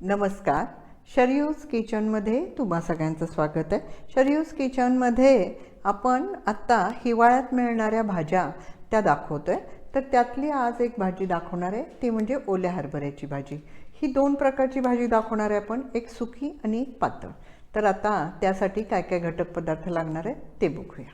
नमस्कार. शरयूज किचनमध्ये तुम्हा सगळ्यांचं स्वागत आहे. शरयूज किचनमध्ये आपण आत्ता हिवाळ्यात मिळणाऱ्या भाज्या त्या दाखवतो आहे तर त्यातली आज एक भाजी दाखवणार आहे. ती म्हणजे ओल्या हरभऱ्याची भाजी. ही दोन प्रकारची भाजी दाखवणार आहे आपण. एक सुकी आणि एक पातळ. तर आता त्यासाठी काय काय घटक पदार्थ लागणार आहे ते बघूया.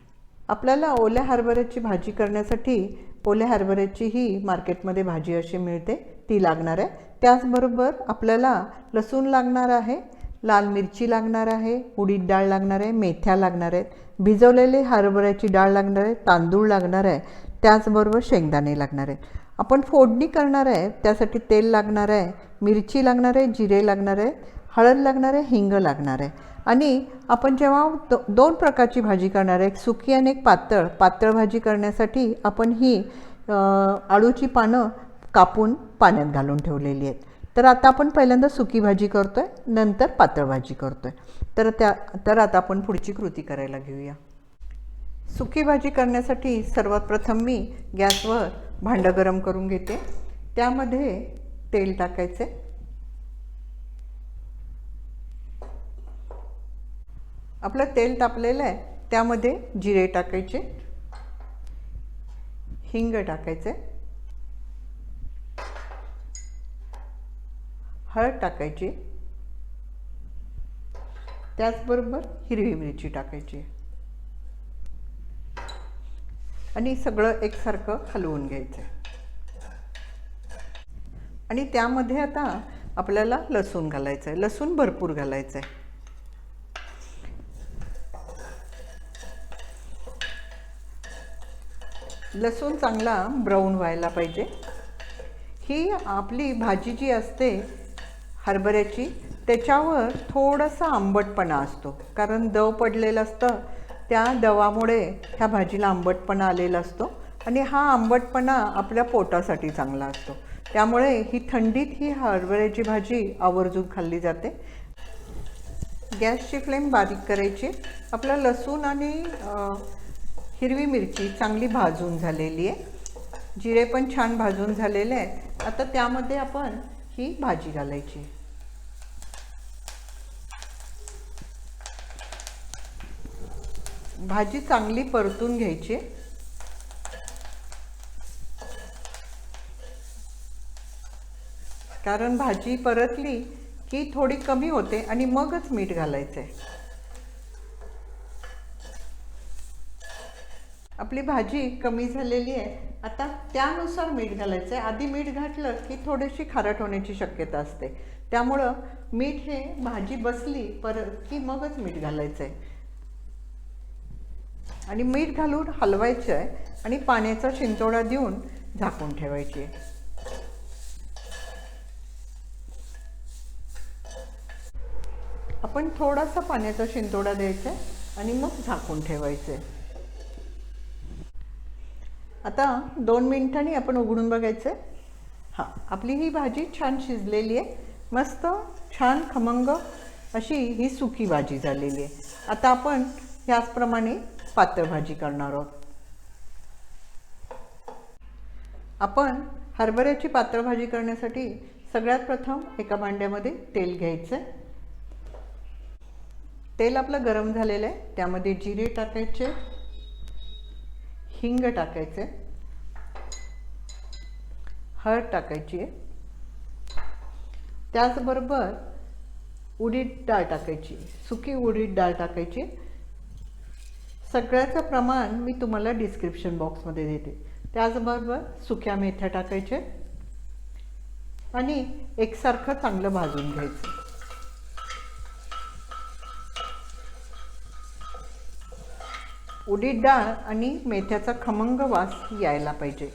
आपल्याला ओल्या हरभऱ्याची भाजी करण्यासाठी ओल्या हरभऱ्याची ही मार्केटमध्ये भाजी अशी मिळते. ती लागणार आहे. त्याचबरोबर आपल्याला लसूण लागणार आहे लाल मिरची लागणार आहे उडीद डाळ लागणार आहे मेथ्या लागणार आहेत भिजवलेले हरभऱ्याची डाळ लागणार आहे तांदूळ लागणार आहे त्याचबरोबर शेंगदाणे लागणार आहे. आपण फोडणी करणार आहे त्यासाठी तेल लागणार आहे मिरची लागणार आहे जिरे लागणार आहे हळद लागणार आहे हिंग लागणार आहे. आणि आपण जेव्हा दो दोन प्रकारची भाजी करणार आहे एक सुकी आणि एक पातळ पातळ भाजी करण्यासाठी आपण ही आळूची पानं कापून पाण्यात घालून ठेवलेली आहेत. तर आता आपण पहिल्यांदा सुकी भाजी करतो आहे नंतर पातळ भाजी करतो आहे तर त्या तर आता आपण पुढची कृती करायला घेऊया. सुकी भाजी करण्यासाठी सर्वात प्रथम मी गॅसवर भांडं गरम करून घेते. त्यामध्ये तेल टाकायचे. आपलं तेल तापलेलं आहे त्यामध्ये जिरे टाकायचे. हिंग टाकायचे. हळद टाकायची. त्याचबरोबर हिरवी मिरची टाकायची. आणि सगळं एकसारखं हलवून घ्यायचं. आणि त्यामध्ये आता आपल्याला लसूण घालायचं आहे लसूण भरपूर घालायचं आहे लसूण चांगला ब्राऊन व्हायला पाहिजे. ही आपली भाजी जी असते हरभऱ्याची त्याच्यावर थोडासा आंबटपणा असतो. कारण दव पडलेलं असतं त्या दवामुळे ह्या भाजीला आंबटपणा आलेला असतो आणि हा आंबटपणा आपल्या पोटासाठी चांगला असतो. त्यामुळे ही थंडीत ही हरभऱ्याची भाजी आवर्जून खाल्ली जाते. गॅसची फ्लेम बारीक करायची. आपला लसूण आणि हिरवी मिरची चांगली भाजून झालेली आहे. जिरे पण छान भाजून झालेले आहे आता त्यामध्ये आपण ही भाजी घालायची. भाजी चांगली परतून घ्यायची. कारण भाजी परतली की थोडी कमी होते आणि मगच मीठ घालायचं आहे आपली भाजी कमी झालेली आहे. आता त्यानुसार मीठ घालायचं आहे आधी मीठ घातलं की थोडीशी खारट होण्याची शक्यता असते. त्यामुळं मीठ हे भाजी बसली पर की मगच मीठ घालायचं आहे आणि मीठ घालून हलवायचं आहे आणि पाण्याचा शिंतोडा देऊन झाकून ठेवायची आपण थोडासा पाण्याचा शिंतोडा द्यायचा आहे आणि मग झाकून ठेवायचं आहे आता दोन मिनिटांनी आपण उघडून बघायचं आहे हां आपली ही भाजी छान शिजलेली आहे. मस्त छान खमंग अशी ही सुकी भाजी झालेली आहे. आता आपण ह्याचप्रमाणे पातळ भाजी करणार आहोत. आपण हरभऱ्याची पातळ भाजी करण्यासाठी सगळ्यात प्रथम एका भांड्यामध्ये तेल घ्यायचं आहे तेल आपलं गरम झालेलं आहे. त्यामध्ये जिरे टाकायचे. हिंग टाकायचे. हळद टाकायची. आहे त्याचबरोबर उडीद डाळ टाकायची. सुकी उडीद डाळ टाकायची. सगळ्याचं प्रमाण मी तुम्हाला डिस्क्रिप्शन बॉक्समध्ये देते. त्याचबरोबर सुक्या मेथ्या टाकायचे. आणि एकसारखं चांगलं भाजून घ्यायचं. उडीद डाळ आणि मेथ्याचा खमंग वास यायला पाहिजे.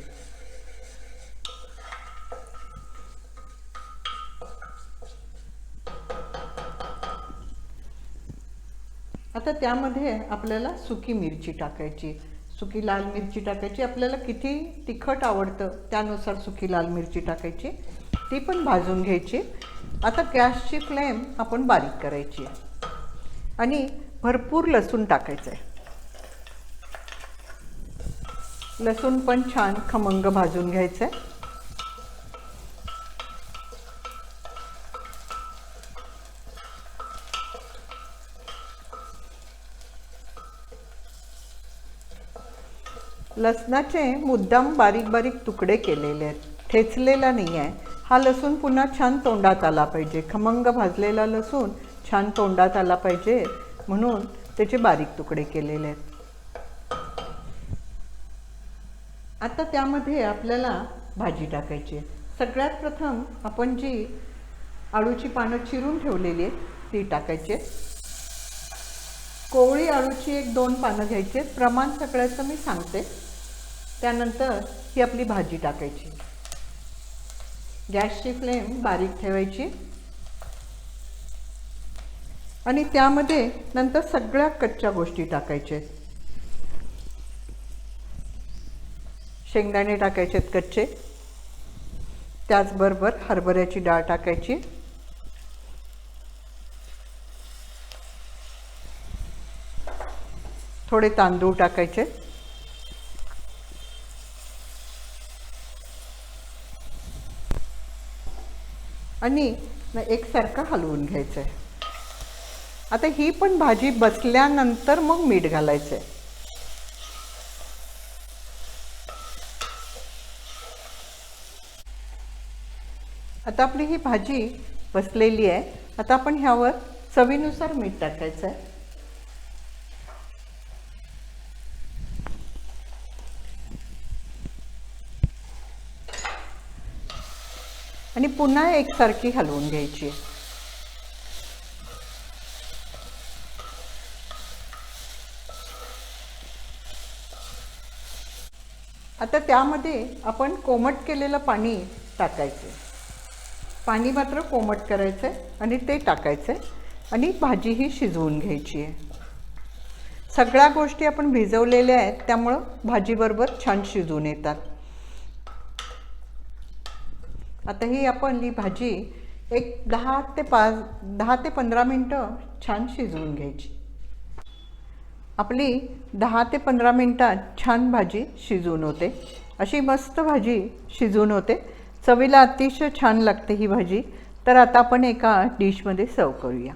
आता त्यामध्ये आपल्याला सुकी मिरची टाकायची. सुकी लाल मिरची टाकायची. आपल्याला किती तिखट आवडतं त्यानुसार सुकी लाल मिरची टाकायची. ती पण भाजून घ्यायची. आता गॅसची फ्लेम आपण बारीक करायची. आणि भरपूर लसूण टाकायचं आहे लसूण पण छान खमंग भाजून घ्यायचं. आहे लसणाचे मुद्दाम बारीक बारीक तुकडे केलेले आहेत. ठेचलेला नाही आहे हा लसूण पुन्हा छान तोंडात आला पाहिजे. खमंग भाजलेला लसूण छान तोंडात आला पाहिजे. म्हणून त्याचे बारीक तुकडे केलेले आहेत. आता त्यामध्ये आपल्याला भाजी टाकायची आहे. सगळ्यात प्रथम आपण जी आळूची पानं चिरून ठेवलेली आहेत ती टाकायची कोवळी आळूची एक दोन पानं घ्यायची प्रमाण सगळ्याचं मी सांगते. त्यानंतर ही आपली भाजी टाकायची. गॅसची फ्लेम बारीक ठेवायची. आणि त्यामध्ये नंतर सगळ्या कच्च्या गोष्टी टाकायच्या शेंगदाणे टाकायचे आहेत कच्चे. त्याचबरोबर हरभऱ्याची डाळ टाकायची. थोडे तांदूळ टाकायचे. आणि एकसारखं हलवून घ्यायचं आहे आता ही पण भाजी बसल्यानंतर मग मीठ घालायचं आहे आता आपली ही भाजी बसलेली आहे. आता आपण ह्यावर चवीनुसार मीठ टाकायचं आहे आणि पुन्हा एकसारखी हलवून घ्यायची आहे. आता त्यामध्ये आपण कोमट केलेलं पाणी टाकायचं पाणी मात्र कोमट करायचं आहे आणि ते टाकायचं आहे आणि भाजी ही शिजवून घ्यायची आहे. सगळ्या गोष्टी आपण भिजवलेल्या आहेत त्यामुळं भाजीबरोबर छान शिजून येतात. आता ही आपण ही भाजी एक दहा ते पाच दहा ते पंधरा मिनटं छान शिजवून घ्यायची. आपली दहा ते पंधरा मिनटात छान भाजी शिजून होते. अशी मस्त भाजी शिजून होते. चवीला अतिशय छान लागते ही भाजी. तर आता आपण एका डिशमध्ये सर्व करूया.